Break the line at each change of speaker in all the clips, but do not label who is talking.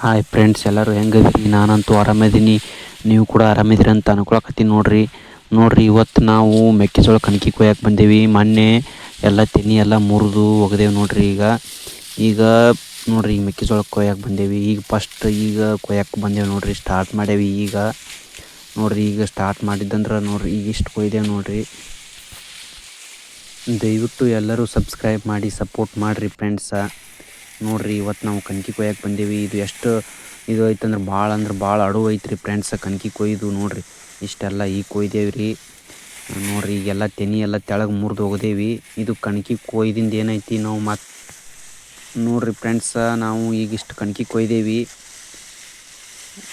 Hi friends ಎಲ್ಲರೂ ಹೆಂಗಿದ್ರಿ ನಾನಂತೂ ಆರಾಮಿದ್ದೀನಿ. ನೀವು ಕೂಡ ಆರಾಮಿದ್ದೀರಿ ಅಂತ ಅನ್ಕೊಳಕತ್ತೀನಿ ನೋಡ್ರಿ. ನೋಡ್ರಿ, ಇವತ್ತು ನಾವು ಮೆಕ್ಕೆಜೋಳ ಕಣಕಿ ಕೊಯ್ಯಕ್ಕೆ ಬಂದೇವಿ. ಮೊನ್ನೆ ಎಲ್ಲ ತೆನಿ ಎಲ್ಲ ಮುರಿದು ಒಗೆದೇವು ನೋಡ್ರಿ ಈಗ. ಈಗ ನೋಡ್ರಿ, ಈಗ ಮೆಕ್ಕೆಜೋಳ ಕೊಯ್ಯಕ್ಕೆ ಬಂದೇವಿ. ಈಗ ಫಸ್ಟ್ ಈಗ ಕೊಯ್ಯಕ್ಕೆ ಬಂದೇವು ನೋಡ್ರಿ ಸ್ಟಾರ್ಟ್ ಮಾಡೇವಿ ಈಗ. ನೋಡ್ರಿ, ಈಗ ಸ್ಟಾರ್ಟ್ ಮಾಡಿದ್ದಂದ್ರೆ ನೋಡ್ರಿ, ಈಗ ಇಷ್ಟು ಕೊಯ್ದೇವು ನೋಡ್ರಿ. ದಯವಿಟ್ಟು ಎಲ್ಲರೂ ಸಬ್ಸ್ಕ್ರೈಬ್ ಮಾಡಿ ಸಪೋರ್ಟ್ ಮಾಡಿರಿ ಫ್ರೆಂಡ್ಸ ನೋಡ್ರಿ ಇವತ್ತು ನಾವು ಕಣ್ಕಿ ಕೊಯ್ಯಕ್ಕೆ ಬಂದೀವಿ. ಇದು ಎಷ್ಟು ಇದು ಐತಂದ್ರೆ ಭಾಳ ಅಂದ್ರೆ ಭಾಳ ಅಡುವು ಐತ್ರಿ ಫ್ರೆಂಡ್ಸ ಕಣ್ಕಿ ಕೊಯ್ದು ನೋಡ್ರಿ. ಇಷ್ಟೆಲ್ಲ ಈಗ ಕೊಯ್ದೇವಿ ರೀ ನೋಡ್ರಿ, ಈಗೆಲ್ಲ ತೆನಿ ಎಲ್ಲ ತೆಳಗೆ ಮುರಿದು ಹೋಗದೇವಿ. ಇದು ಕಣ್ಕಿ ಕೊಯ್ದಿಂದ ಏನೈತಿ ನಾವು ಮತ್ತು ನೋಡ್ರಿ ಫ್ರೆಂಡ್ಸ ನಾವು ಈಗ ಇಷ್ಟು ಕಣ್ಕಿ ಕೊಯ್ದೇವಿ.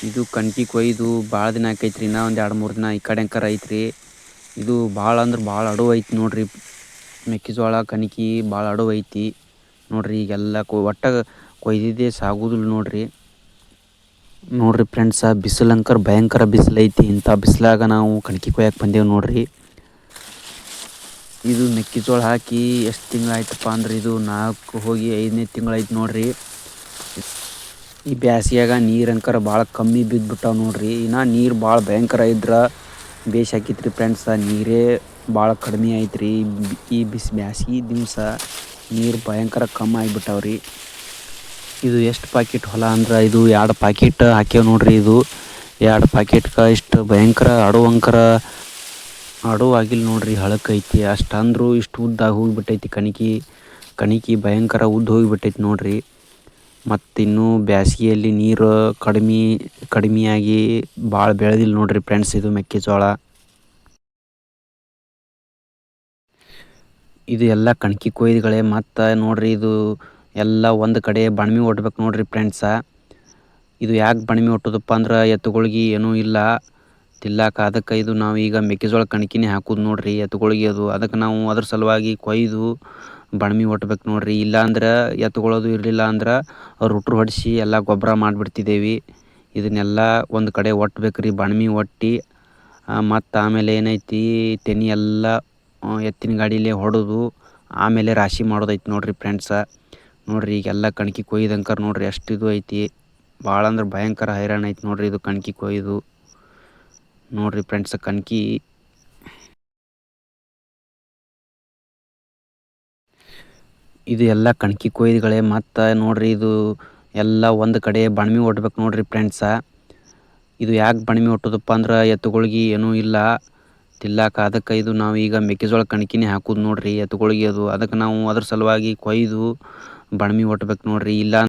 ಇದು ಕಣ್ಕಿ ಕೊಯ್ದು ಭಾಳ ದಿನ ಆಕೈತ್ರಿ, ಇನ್ನೂ ಒಂದು ಎರಡು ಮೂರು ದಿನ ಈ ಕಡೆ ಅಂಕರ ಐತ್ರಿ. ಇದು ಭಾಳ ಅಂದ್ರೆ ಭಾಳ ಅಡುವು ಐತಿ ನೋಡ್ರಿ. ಮೆಕ್ಕೆಜೋಳ, ಕಣಕಿ ಭಾಳ ಅಡುವು ಐತಿ. ನೋಡ್ರಿ, ಈಗೆಲ್ಲ ಕೊ, ಒಟ್ಟ ಕೊಯ್ದಿದ್ದೇ ಸಾಗುದಿಲ್ಲ ನೋಡ್ರಿ. ನೋಡ್ರಿ ಫ್ರೆಂಡ್ಸ ಬಿಸಿಲಂಕರ್ ಭಯಂಕರ ಬಿಸಿಲು ಐತಿ. ಇಂಥ ಬಿಸಿಲಾಗ ನಾವು ಕಣಕಿ ಕೊಯ್ಯಕ್ಕೆ ಬಂದೇವು ನೋಡ್ರಿ. ಇದು ಮೆಕ್ಕೆಜೋಳ ಹಾಕಿ ಎಷ್ಟು ತಿಂಗಳಾಯ್ತಪ್ಪ ಅಂದ್ರೆ ಇದು ನಾಲ್ಕು ಹೋಗಿ ಐದನೇ ತಿಂಗಳಾಯ್ತು ನೋಡ್ರಿ. ಈ ಬ್ಯಾಸಿಯಾಗ ನೀರಂಕರ ಭಾಳ ಕಮ್ಮಿ ಬಿದ್ದುಬಿಟ್ಟಾವ ನೋಡ್ರಿ. ಇನ್ನು ನೀರು ಭಾಳ ಭಯಂಕರ ಇದ್ರೆ ಬೇಷ್ ಹಾಕಿತ್ರಿ ಫ್ರೆಂಡ್ಸ ನೀರೇ ಭಾಳ ಕಡಿಮೆ ಐತ್ರಿ. ಈ ಬಿಸಿ, ಬ್ಯಾಸಿಗೆ ದಿವಸ ನೀರು ಭಯಂಕರ ಕಮ್ಮಿ ಆಗಿಬಿಟ್ಟವ್ರಿ. ಇದು ಎಷ್ಟು ಪಾಕಿಟ್ ಹೊಲ ಅಂದ್ರೆ ಇದು ಎರಡು ಪಾಕಿಟ್ ಹಾಕ್ಯಾವ ನೋಡ್ರಿ ಇದು. ಎರಡು ಪಾಕಿಟ್ಗೆ ಇಷ್ಟು ಭಯಂಕರ ಅಡುವಂಕರ ಆಗಿಲ್ಲ ನೋಡ್ರಿ ಹಳಕೈತಿ ಅಷ್ಟು ಅಂದರೂ ಇಷ್ಟು ಉದ್ದ ಹೋಗಿಬಿಟ್ಟೈತಿ ಕಣಿಕಿ. ಕಣಿಕಿ ಭಯಂಕರ ಉದ್ದ ಹೋಗಿಬಿಟ್ಟೈತಿ ನೋಡ್ರಿ. ಮತ್ತು ಇನ್ನೂ ಬ್ಯಾಸಿಗೆಯಲ್ಲಿ ನೀರು ಕಡಿಮೆ ಕಡಿಮೆಯಾಗಿ ಭಾಳ ಬೆಳೆದಿಲ್ಲ ನೋಡ್ರಿ ಫ್ರೆಂಡ್ಸ್ ಇದು ಮೆಕ್ಕೆಜೋಳ. ಇದು ಎಲ್ಲ ಕಣ್ಕಿ ಕೊಯ್ದುಗಳೇ ಮತ್ತು ನೋಡ್ರಿ ಇದು ಎಲ್ಲ ಒಂದು ಕಡೆ ಬಣ್ಮಿ ಒಡ್ಬೇಕು ನೋಡ್ರಿ ಫ್ರೆಂಡ್ಸ. ಇದು ಯಾಕೆ ಬಣ್ಮೆ ಒಟ್ಟೋದಪ್ಪ ಅಂದ್ರೆ ಎತ್ತುಗಳಿಗೆ ಏನೂ ಇಲ್ಲ. ತಿಲ್ಲಾಕ ಅದಕ್ಕೆ ಇದು ನಾವು ಈಗ ಮೆಕ್ಕೆಜೋಳ ಕಣಕಿನೇ ಹಾಕೋದು ನೋಡ್ರಿ ಎತ್ತುಗಳಿಗೆ ಅದು. ಅದಕ್ಕೆ ನಾವು ಅದ್ರ ಸಲುವಾಗಿ ಕೊಯ್ದು ಬಣ್ಮಿ ಒಟ್ಬೇಕು ನೋಡ್ರಿ. ಇಲ್ಲಾಂದ್ರೆ ಎತ್ತುಗಳದು ಇರಲಿಲ್ಲ ಅಂದ್ರೆ ರುಟ್ರು ಹೊಡಿಸಿ ಎಲ್ಲ ಗೊಬ್ಬರ ಮಾಡಿಬಿಡ್ತಿದ್ದೇವೆ ಇದನ್ನೆಲ್ಲ ಒಂದು ಕಡೆ ಒಟ್ಬೇಕು ರೀ ಬಣ್ಮಿ ಒಟ್ಟಿ. ಮತ್ತು ಆಮೇಲೆ ಏನೈತಿ, ತೆನಿ ಎಲ್ಲ ಎತ್ತಿನ ಗಾಡಿಲೇ ಹೊಡೆದು ಆಮೇಲೆ ರಾಶಿ ಮಾಡೋದೈತಿ ನೋಡಿರಿ ಫ್ರೆಂಡ್ಸ ನೋಡ್ರಿ ಈಗೆಲ್ಲ ಕಣ್ಕಿ ಕೊಯ್ದಂಕರ್ ನೋಡ್ರಿ ಎಷ್ಟು ಇದು ಐತಿ. ಭಾಳ ಅಂದ್ರೆ ಭಯಂಕರ ಹೈರಾಣ ಐತಿ ನೋಡ್ರಿ ಇದು ಕಣ್ಕಿ ಕೊಯ್ದು. ನೋಡ್ರಿ ಫ್ರೆಂಡ್ಸ್ ಕಣ್ಕಿ. ಇದು ಎಲ್ಲ ಕಣ್ಕಿ ಕೊಯ್ದುಗಳೇ ಮತ್ತು ನೋಡ್ರಿ ಇದು ಎಲ್ಲ ಒಂದು ಕಡೆ ಬಣ್ಮಿ ಒಡ್ಬೇಕು ನೋಡ್ರಿ ಫ್ರೆಂಡ್ಸ ಇದು ಯಾಕೆ ಬಣ್ಮಿ ಒಟ್ಟೋದಪ್ಪ ಅಂದ್ರೆ ಎತ್ತುಗಳಿಗೆ ಏನೂ ಇಲ್ಲ. ತಿಲ್ಲಾಕ. ಅದಕ್ಕೆ ಇದು ನಾವು ಈಗ ಮೆಕ್ಕೆಜೋಳ ಕಣಕಿನೇ ಹಾಕೋದು ನೋಡ್ರಿ ಎತ್ತುಗಳಿಗೆ ಅದು. ಅದಕ್ಕೆ ನಾವು ಅದ್ರ ಸಲುವಾಗಿ ಕೊಯ್ದು, ಬಾಣಮಿ ಒಟ್ಬೇಕು ನೋಡ್ರಿ. ಇಲ್ಲ